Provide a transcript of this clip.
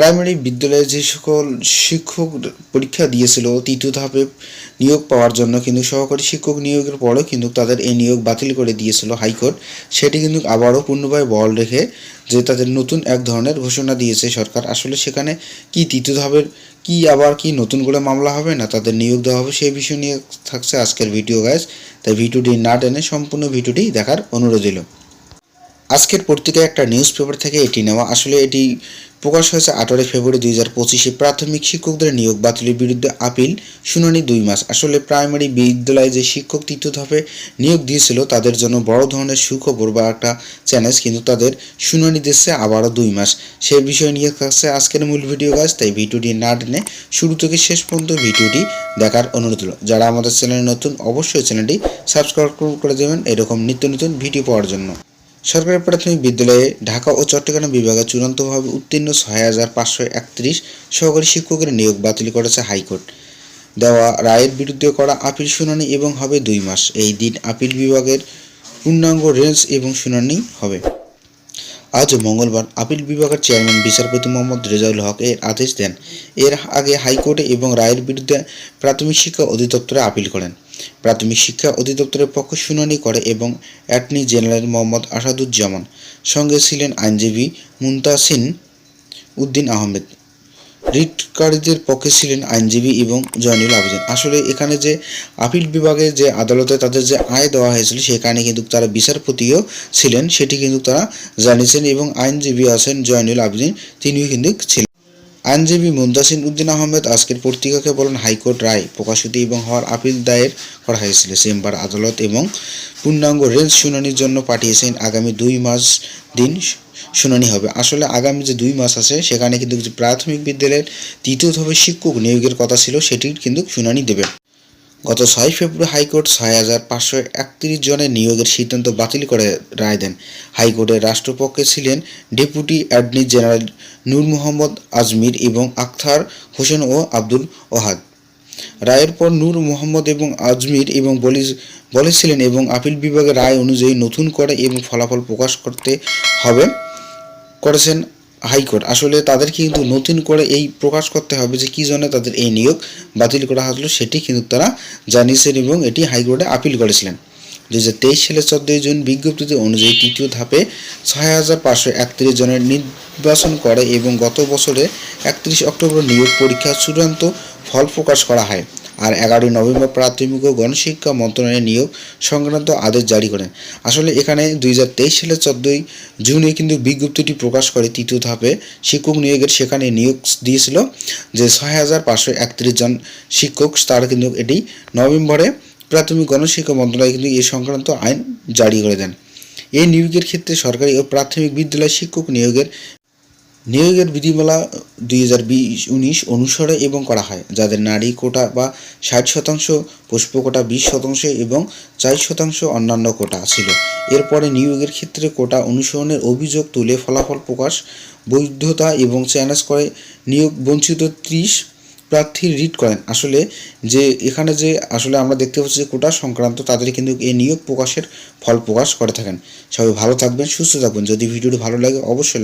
Primary বিদ্যালয়ে যে সকল শিক্ষক পরীক্ষা দিয়েছিল, তৃতীয় ধাপে নিয়োগ পাওয়ার জন্য কিন্তু সহকারী শিক্ষক নিয়োগের পরেও কিন্তু তাদের এই নিয়োগ বাতিল করে দিয়েছিল হাইকোর্ট। সেটি কিন্তু আবারও পূর্ণভাবে বল রেখে যে তাদের নতুন এক ধরনের ঘোষণা দিয়েছে সরকার। আসলে সেখানে কি তৃতীয় ধাপের কি আবার কি নতুন করে মামলা হবে না তাদের নিয়োগ দেওয়া হবে সেই বিষয় নিয়ে থাকছে আজকের ভিডিও গাইজ তাই ভিডিওটি না টেনে সম্পূর্ণ ভিডিওটি দেখার অনুরোধ দিল আজকের পত্রিকায় একটা নিউজ পেপার থেকে এটি নেওয়া। আসলে এটি প্রকাশ হয়েছে আঠারোই ফেব্রুয়ারি দুই হাজার পঁচিশে। প্রাথমিক শিক্ষকদের নিয়োগ, বাতিলের বিরুদ্ধে আপিল, শুনানি দুই মাস। আসলে প্রাইমারি বিদ্যালয়ে যে শিক্ষক তৃতীয় ধাপে নিয়োগ দিয়েছিল, তাদের জন্য বড় ধরনের সুখবর বা একটা চ্যালেঞ্জ কিন্তু তাদের শুনানি দিচ্ছে আবারও দুই মাস। সে বিষয় নিয়ে থাকছে আজকের মূল ভিডিও গাছ তাই ভিডিওটি না টেনে শুরু থেকে শেষ পর্যন্ত ভিডিওটি দেখার অনুরোধ হলো যারা আমাদের চ্যানেলে নতুন, অবশ্যই চ্যানেলটি সাবস্ক্রাইব করে দেবেন। এরকম নিত্য নতুন ভিডিও পাওয়ার জন্য। সরকারি প্রাথমিক বিদ্যালয়ে ঢাকা ও চট্টগ্রাম বিভাগে চূড়ান্তভাবে উত্তীর্ণ ছয় হাজার পাঁচশো একত্রিশ সহকারী শিক্ষকের নিয়োগ বাতিল করেছে হাইকোর্ট। দেওয়া রায়ের বিরুদ্ধে করা আপিল শুনানি এবং হবে দুই মাস। এই দিন আপিল বিভাগের পূর্ণাঙ্গ রেঞ্জ এবং শুনানি হবে। আজ মঙ্গলবার আপিল বিভাগের চেয়ারম্যান বিচারপতি মোহাম্মদ রেজাউল হক এর আদেশ দেন। এর আগে হাইকোর্টে এবং রায়ের বিরুদ্ধে প্রাথমিক শিক্ষা অধিদপ্তরে আপিল করেন। প্রাথমিক শিক্ষা অধিদপ্তরের পক্ষে শুনানি করে এবং অ্যাটর্নি জেনারেল মোহাম্মদ আসাদুজ্জামান। সঙ্গে ছিলেন আইনজীবী মুন্তাসিন উদ্দিন আহমেদ। রিটকারীদের পক্ষে ছিলেন আইনজীবী এবং জয়নুল আবেদিন। আসলে এখানে যে আপিল বিভাগে যে আদালতে তাদের যে আয় দেওয়া হয়েছিল, সেখানে কিন্তু তারা বিচারপতিও ছিলেন, সেটি কিন্তু তারা জানিয়েছেন এবং আইনজীবী আছেন জয়নুল আবেদিন, তিনিও কিন্তু ছিলেন। আইনজীবী মুন্দাসিন উদ্দিন আহমেদ আজকের পত্রিকাকে বলেন, হাইকোর্ট রায় প্রকাশিত এবং হওয়ার আপিল দায়ের করা হয়েছিল। চেম্বার আদালত এবং পূর্ণাঙ্গ রেঞ্জ শুনানির জন্য পাঠিয়েছেন। আগামী দুই মাস দিন শুনানি হবে। আসলে আগামী যে দুই মাস আছে, সেখানে কিন্তু প্রাথমিক বিদ্যালয়ের তৃতীয় ধাপে শিক্ষক নিয়োগের কথা ছিল, সেটির কিন্তু শুনানি দেবে। গত ছয় ফেব্রুয়ারি হাইকোর্ট ছয় হাজার পাঁচশো একত্রিশ জনের নিয়োগের সিদ্ধান্ত বাতিল করে রায় দেন। হাইকোর্টের রাষ্ট্রপক্ষে ছিলেন deputy attorney general Noor Mohammad Azmir এবং আখতার হোসেন ও আব্দুল ওহাদ। রায়ের পর নূর মোহাম্মদ এবং আজমির এবং বলি বলেছিলেন এবং আপিল বিভাগের রায় অনুযায়ী নতুন করে এবং ফলাফল প্রকাশ করতে হবে, করেছেন হাইকোর্ট। আসলে তাদেরকে কিন্তু নতুন করে এই প্রকাশ করতে হবে যে কী জন্য তাদের এই নিয়োগ বাতিল করা হয়েছিল সেটি কিন্তু তারা জানিয়েছেন এবং এটি হাইকোর্টে আপিল করেছিলেন। দু হাজার তেইশ সালের চোদ্দই জুন বিজ্ঞপ্তিতে অনুযায়ী তৃতীয় ধাপে ছয় হাজার পাঁচশো একত্রিশ জনের নির্বাচন করে এবং গত বছরে একত্রিশ অক্টোবর নিয়োগ পরীক্ষার চূড়ান্ত ফল প্রকাশ করা হয়। আর এগারোই নভেম্বর প্রাথমিক ও গণশিক্ষা মন্ত্রণালয়ের নিয়োগ সংক্রান্ত আদেশ জারি করেন। আসলে এখানে দুই হাজার তেইশ সালের চোদ্দোই জুনে কিন্তু বিজ্ঞপ্তিটি প্রকাশ করে তৃতীয় ধাপে শিক্ষক নিয়োগের সেখানে নিয়োগ দিয়েছিল যে ছয় হাজার পাঁচশো একত্রিশ জন শিক্ষক, তারা কিন্তু এটি নভেম্বরে প্রাথমিক গণশিক্ষা মন্ত্রণালয় কিন্তু এই সংক্রান্ত আইন জারি করে দেন। এই নিয়োগের ক্ষেত্রে সরকারি ও প্রাথমিক বিদ্যালয় শিক্ষক নিয়োগের নিয়োগের বিধিমালা দুই হাজার উনিশ অনুসারে এবং করা হয়, যাদের নারী কোটা বা ষাট শতাংশ, পুষ্প কোটা বিশ শতাংশ এবং চার শতাংশ অন্যান্য কোটা ছিল। এরপরে নিয়োগের ক্ষেত্রে কোটা অনুসরণের অভিযোগ তুলে ফলাফল প্রকাশ, বৈধতা এবং চ্যালেঞ্জ করে নিয়োগ বঞ্চিত ত্রিশ প্রার্থী রিট করেন। আসলে যে এখানে যে আসলে আমরা দেখতে পাচ্ছি যে কোটা সংক্রান্ত তাদের কিন্তু এই নিয়োগ প্রকাশের ফল প্রকাশ করে থাকেন। সবাই ভালো থাকবেন, সুস্থ থাকবেন যদি ভিডিওটি ভালো লাগে, অবশ্যই